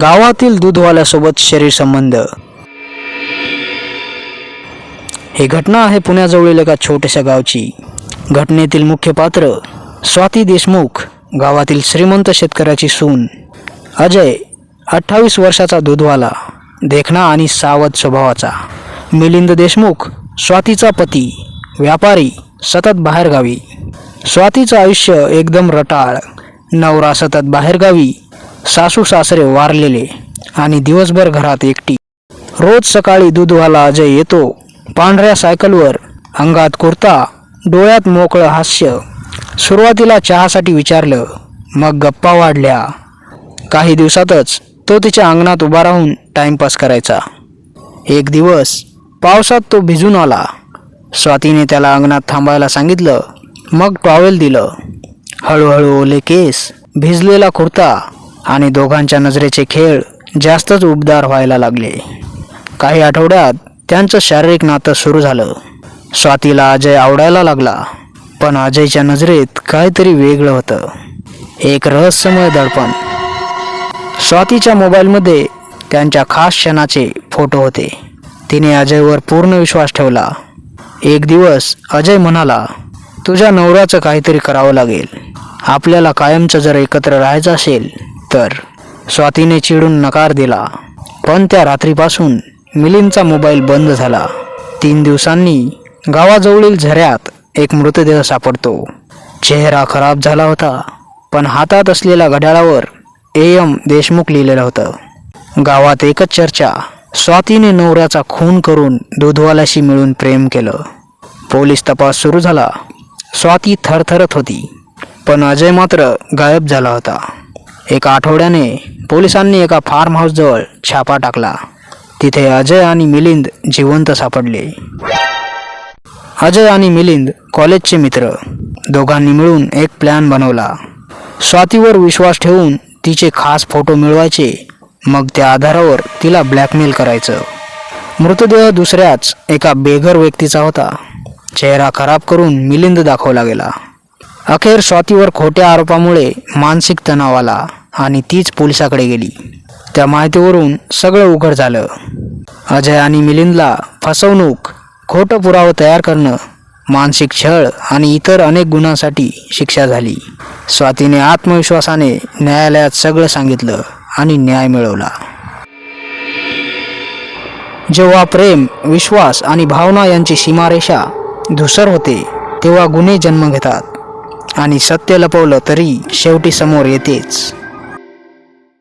गावातील दूधवाल्यासोबत शरीर संबंध. ही घटना आहे पुण्याजवळील एका छोट्याशा गावची. घटनेतील मुख्य पात्र स्वाती देशमुख गावातील श्रीमंत शेतकऱ्याची सून. अजय अठ्ठावीस वर्षाचा दूधवाला देखणा आणि सावध स्वभावाचा. मिलिंद देशमुख स्वातीचा पती व्यापारी सतत बाहेरगावी. स्वातीचं आयुष्य एकदम रटाळ. नवरा सतत बाहेरगावी. सासू सासरे वारलेले आणि दिवसभर घरात एकटी. रोज सकाळी दूधवाला अजय येतो. पांढऱ्या सायकलवर अंगात कुर्ता डोळ्यात मोकळं हास्य. सुरुवातीला चहासाठी विचारलं मग गप्पा वाढल्या. काही दिवसातच तो तिच्या अंगणात उभा राहून टाइमपास करायचा. एक दिवस पावसात तो भिजून आला. स्वातीने त्याला अंगणात थांबायला सांगितलं मग टॉवेल दिलं. हळूहळू ओले केस भिजलेला कुर्ता आणि दोघांच्या नजरेचे खेळ जास्तच उबदार व्हायला लागले. काही आठवड्यात त्यांचं शारीरिक नातं सुरू झालं. स्वातीला अजय आवडायला लागला पण अजयच्या नजरेत काहीतरी वेगळं होतं. एक रहस्यमय दडपण. स्वातीच्या मोबाईलमध्ये त्यांच्या खास क्षणाचे फोटो होते. तिने अजयवर पूर्ण विश्वास ठेवला. एक दिवस अजय म्हणाला तुझ्या नवऱ्याचं काहीतरी करावं लागेल. आपल्याला कायमचं जर एकत्र राहायचं असेल तर स्वातीने चिडून नकार दिला. पण त्या रात्रीपासून मिलिंदचा मोबाईल बंद झाला. तीन दिवसांनी गावाजवळील झऱ्यात एक मृतदेह सापडतो. चेहरा खराब झाला होता पण हातात असलेल्या घड्याळावर ए एम देशमुख लिहिलेलं होतं. गावात एकच चर्चा स्वातीने नवऱ्याचा खून करून दूधवाल्याशी मिळून प्रेम केलं. पोलीस तपास सुरू झाला. स्वाती थरथरत होती पण अजय मात्र गायब झाला होता. एका आठवड्याने पोलिसांनी एका फार्म हाऊसजवळ छापा टाकला. तिथे अजय आणि मिलिंद जिवंत सापडले. अजय आणि मिलिंद कॉलेजचे मित्र. दोघांनी मिळून एक प्लॅन बनवला. स्वातीवर विश्वास ठेवून तिचे खास फोटो मिळवायचे मग त्या आधारावर तिला ब्लॅकमेल करायचं. मृतदेह दुसऱ्याच एका बेघर व्यक्तीचा होता. चेहरा खराब करून मिलिंद दाखवला गेला. अखेर स्वातीवर खोट्या आरोपामुळे मानसिक तणाव आला. आणि तीच पोलिसाकडे गेली. त्या माहितीवरून सगळं उघड झालं. अजय आणि मिलिंदला फसवणूक खोटं पुरावं तयार करणं मानसिक छळ आणि इतर अनेक गुन्ह्यांसाठी शिक्षा झाली. स्वातीने आत्मविश्वासाने न्यायालयात सगळं सांगितलं आणि न्याय मिळवला. जेव्हा प्रेम विश्वास आणि भावना यांची सीमारेषा धुसर होते तेव्हा गुन्हे जन्म घेतात आणि सत्य लपवलं तरी शेवटी समोर येतेच.